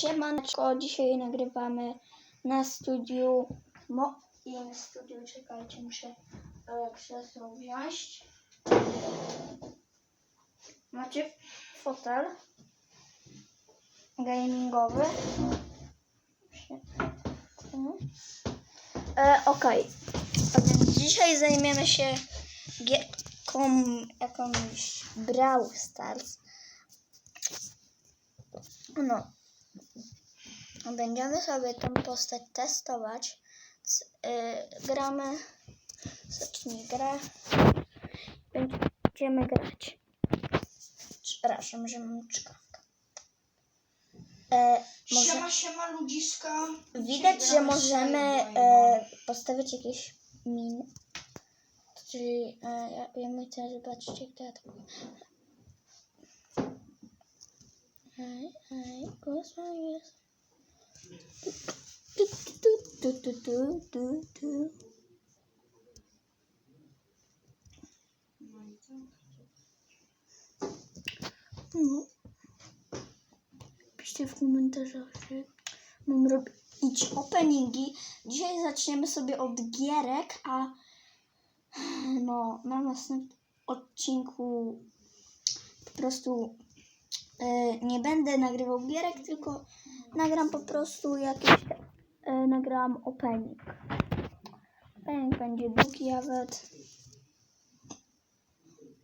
Siemaneczko, dzisiaj nagrywamy na studiu. Moim studiu, czekajcie, muszę krzesło wziąć. Macie fotel gamingowy. E, więc dzisiaj zajmiemy się gierką jakąś Brawl Stars. No. Będziemy sobie tą postać testować. C- y, gramy. Zacznij grę. Będziemy grać. Przepraszam, że mam czkawkę. E, może, Siema, siema ludziska. widać, że możemy e, postawić jakieś miny. Czyli e, ja, ja chcę zobaczyć, jak to ja to Ej, ej, kosmo jest. No. Piszcie w komentarzach, że mam robić openingi. Dzisiaj zaczniemy sobie od gierek, a no, na następnym odcinku po prostu nie będę nagrywał gierek, tylko nagram po prostu jakiś e, nagram opening. Opening będzie długi nawet.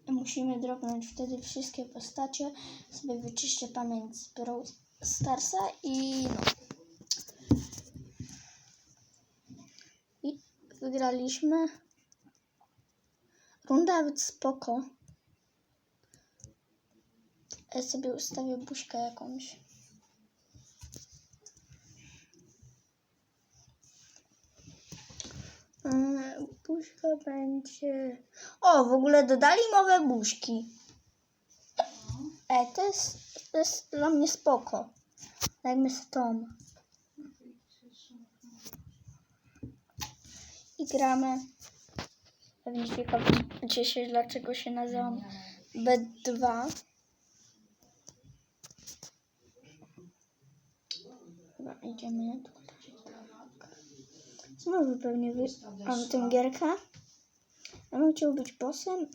Musimy dropnąć wtedy wszystkie postacie. Sobie wyczyszczę pamięć z Brawl Starsa i no. I wygraliśmy. Runda nawet spoko. Ja sobie ustawię buźkę jakąś. Mm, Buźka będzie... O, w ogóle dodali nowe buźki. E, to jest, to jest dla mnie spoko. Dajmy z tą. I gramy. Pewnie ciekawicie się, dlaczego się nazywam B2. Dobra, idziemy tutaj. Znowu pewnie wy... mam tę gierkę. Ja bym chciał być bossem.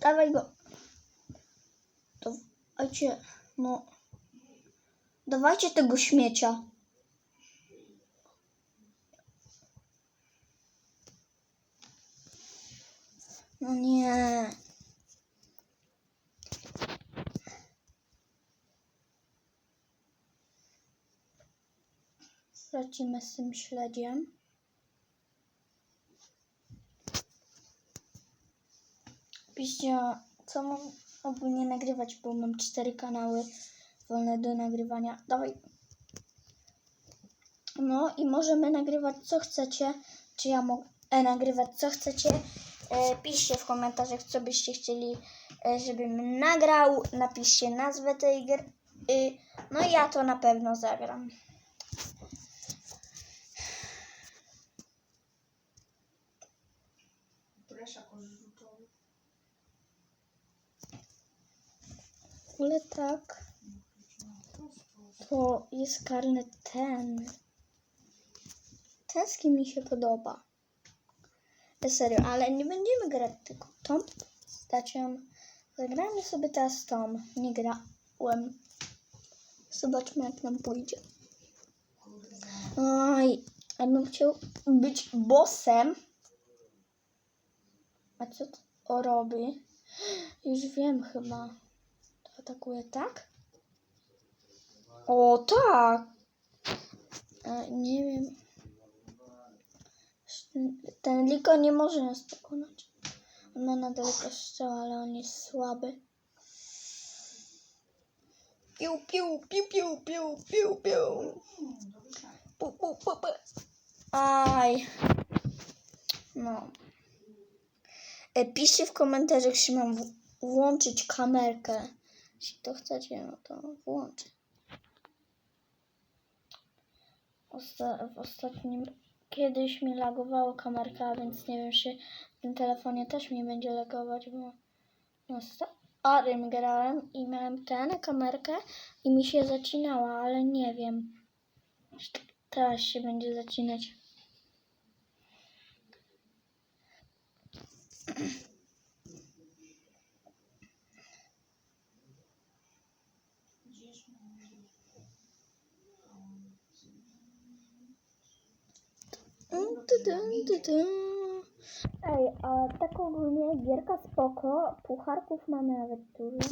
Dawaj, go. Dawajcie, no. Dawajcie tego śmiecia. No nie. Lecimy z tym śledziem. Piszcie, co mam ogólnie nagrywać, bo mam cztery kanały wolne do nagrywania. Dawaj. No i możemy nagrywać co chcecie. Czy ja mogę e, nagrywać co chcecie? E, piszcie w komentarzach, co byście chcieli, e, żebym nagrał. Napiszcie nazwę tej gry. Y, no i ja to na pewno zagram. Preszak odrzutowy. Ogóle tak. To jest karny ten. Ten z kim mi się podoba. E, Serio, ale nie będziemy grać tylko tą postacią. Zagramy sobie teraz tą. Nie grałem. Zobaczmy jak nam pójdzie. Oj, ja bym chciał być bossem. A co to robi? Już wiem chyba. To atakuje tak? O tak! E, nie wiem. Ten Liko nie może nas pokonać. On ma na daleko strzał, ale on jest słaby. Piu, piu, piu, piu, piu, piu, piu. Pu, pu, pu, pu. Aj. No. E, piszcie w komentarzach, czy mam włączyć kamerkę. Jeśli to chcecie, no to włączę. Osta- w ostatnim kiedyś mi lagowała kamerka, więc nie wiem, czy w tym telefonie też mi będzie lagować, bo no, Arym grałem i miałem ten, kamerkę i mi się zacinała, ale nie wiem. Teraz się będzie zacinać. Mm, tu, tu, tu, tu. Ej, a tak ogólnie gierka spoko, pucharków mamy nawet dużo.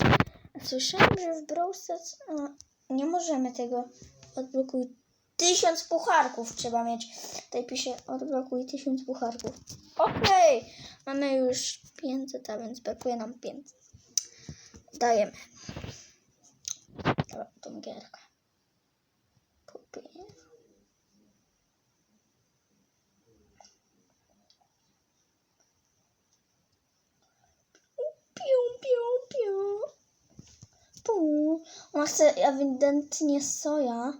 Słyszałam, że w Brawl Stars a, nie możemy tego odblokuj. Tysiąc pucharków trzeba mieć. Tutaj pisze odblokuj tysiąc pucharków. Okej, mamy już 500, a więc brakuje nam 500. Dajemy. Dobra, tą gierkę. Kupię. Piu, piu, piu. Pu. Ona chce ewidentnie soja,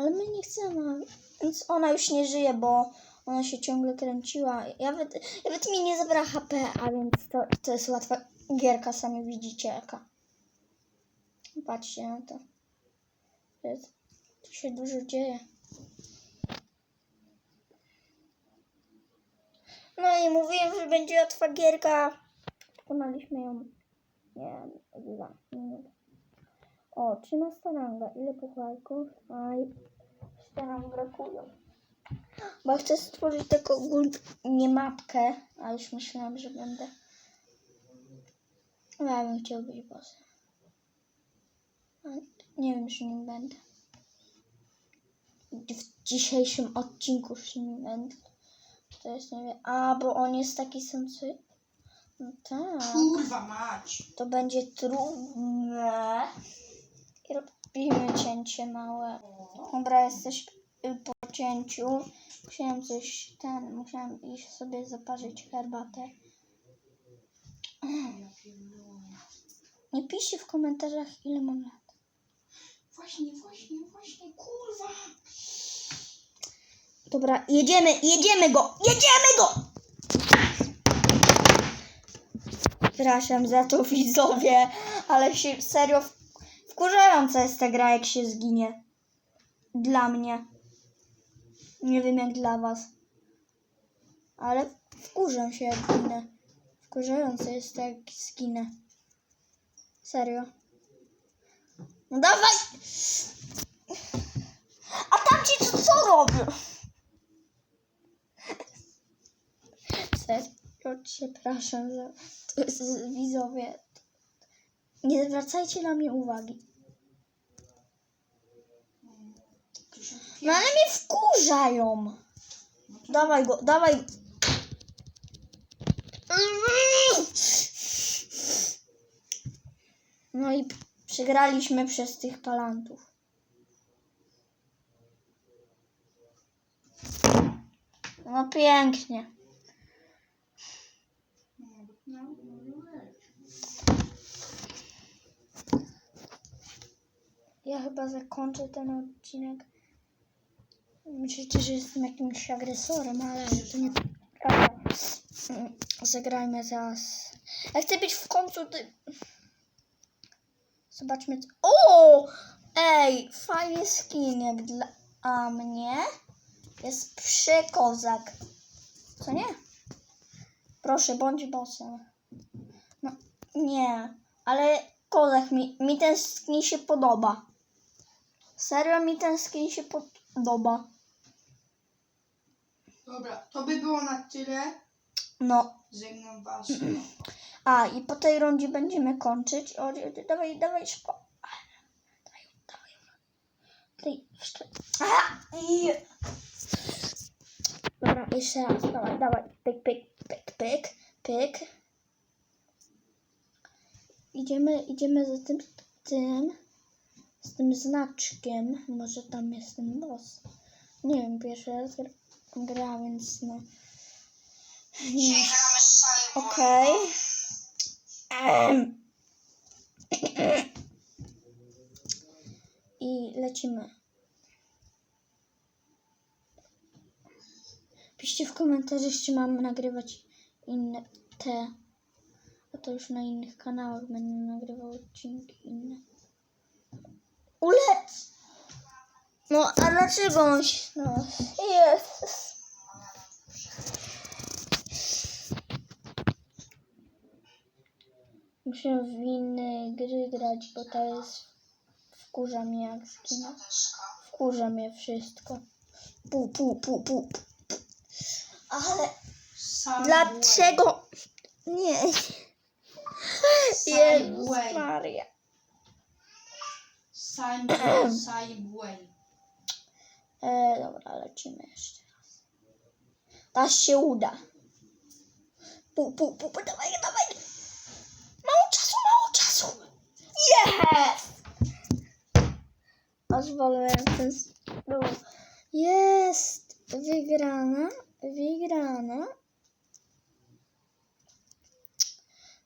ale my nie chcemy. Więc ona już nie żyje, bo ona się ciągle kręciła. Nawet, nawet mi nie zabrała HP, a więc to, to jest łatwa gierka, sami widzicie jaka. Patrzcie na to. Tu się dużo dzieje. No i mówiłem, że będzie łatwa gierka. Pokonaliśmy ją. Nie, dwa minut. O, 13 ranga. Ile pucharków? Aj, jeszcze nam brakują. Bo chcę stworzyć taką ogólnie mapkę, a już myślałam, że będę. No, Ja bym chciał być bossem. Nie wiem, czy nim będę. W dzisiejszym odcinku już nim będę. To jest nie wiem. A, bo on jest taki sam co... No tak. Kurwa mać. To będzie trudne. I robimy cięcie małe. Dobra, jesteś po cięciu. Musiałem coś ten, musiałem iść sobie zaparzyć herbatę. Nie piszcie w komentarzach ile mam lat. Właśnie, właśnie, właśnie, kurwa. Dobra, jedziemy, jedziemy go, jedziemy go! Przepraszam za to widzowie, ale się serio wkurzająca jest ta gra jak się zginie. Dla mnie. Nie wiem jak dla was. Ale wkurzam się jak ginę. Wkurzające jest to jak zginę. Serio. No dawaj! A tamci co, co robią? Serio, przepraszam za to jest widzowie. Nie zwracajcie na mnie uwagi. No ale mnie wkurzają. Dawaj go, dawaj. No i przegraliśmy przez tych palantów. No pięknie. Ja chyba zakończę ten odcinek. Myślicie, że jestem jakimś agresorem, ale to nie prawda. Zagrajmy teraz. Ja chcę być w końcu ty... Zobaczmy. co- O! Ej, fajny skinek dla mnie. Jest przekozak. Co nie? Proszę, bądź bossem. No, nie. Ale kozak mi, mi ten skin się podoba. Serio mi ten skin się podoba. Dobra, to by było na tyle. No. Żegnam was. A i po tej rundzie będziemy kończyć. O, dawaj, dawaj szybko. Dawaj, dawaj. Daj, jeszcze. Dobra, jeszcze raz. Dawaj, dawaj. Pyk, pyk, pyk, pyk, pyk. Idziemy, idziemy za tym, tym, z tym znaczkiem. Może tam jest ten boss. Nie wiem, pierwszy raz gra, gra więc no. Nie. Okej. Em. I lecimy. Piszcie w komentarzach, czy mam nagrywać inne te. to już na innych kanałach będę nagrywał odcinki inne. Ulec! No, a dlaczego on się... No, jest. Muszę w inne gry grać, bo to jest... Wkurza mnie jak skina. Wkurza mnie wszystko. Pu, pu, pu, pu. Ale Sam dlaczego... Nie. Jezus Maria. Sideway. E, dobra, lecimy jeszcze raz. Ta się uda. Pu, pu, pu, pu, dawaj, dawaj. Mało czasu, mało czasu. Jest! Aż wolałem ten... Jest! Wygrana, wygrana.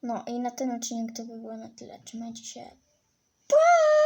No i na ten odcinek to by było na tyle. Trzymajcie się.